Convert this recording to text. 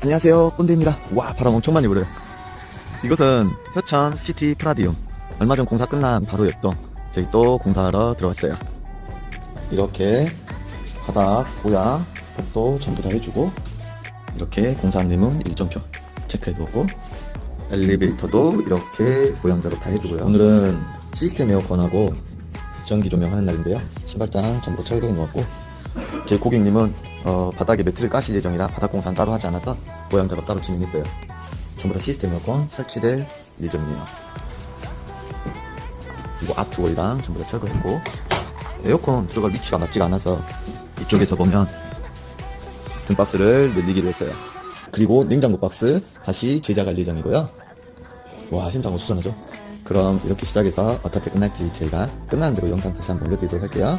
안녕하세요 꼰대입니다. 와 바람 엄청 많이 불어요. 이곳은 효천 시티 프라디움. 얼마 전 공사 끝난 바로였죠 저희 또 공사하러 들어왔어요. 이렇게 바닥 모양 벽도 전부 다 해주고 이렇게 공사님은 일정표 체크해두고 엘리베이터도 이렇게 모양대로 다 해주고요. 오늘은 시스템 에어컨하고 전기 조명 하는 날인데요. 신발장 전부 철거해 놓았고 제 고객님은 어, 바닥에 매트를 까실 예정이라 바닥 공사는 따로 하지 않아서 모양 작업 따로 진행했어요. 전부 다 시스템 에어컨 설치될 예정이에요. 그리고 아트월이랑 전부 다 철거했고 에어컨 들어갈 위치가 맞지가 않아서 이쪽에서 보면 등박스를 늘리기로 했어요. 그리고 냉장고 박스 다시 제작할 예정이고요. 와 현장 어수선하죠? 그럼 이렇게 시작해서 어떻게 끝날지 저희가 끝나는 대로 영상 다시 한번 올려드리도록 할게요.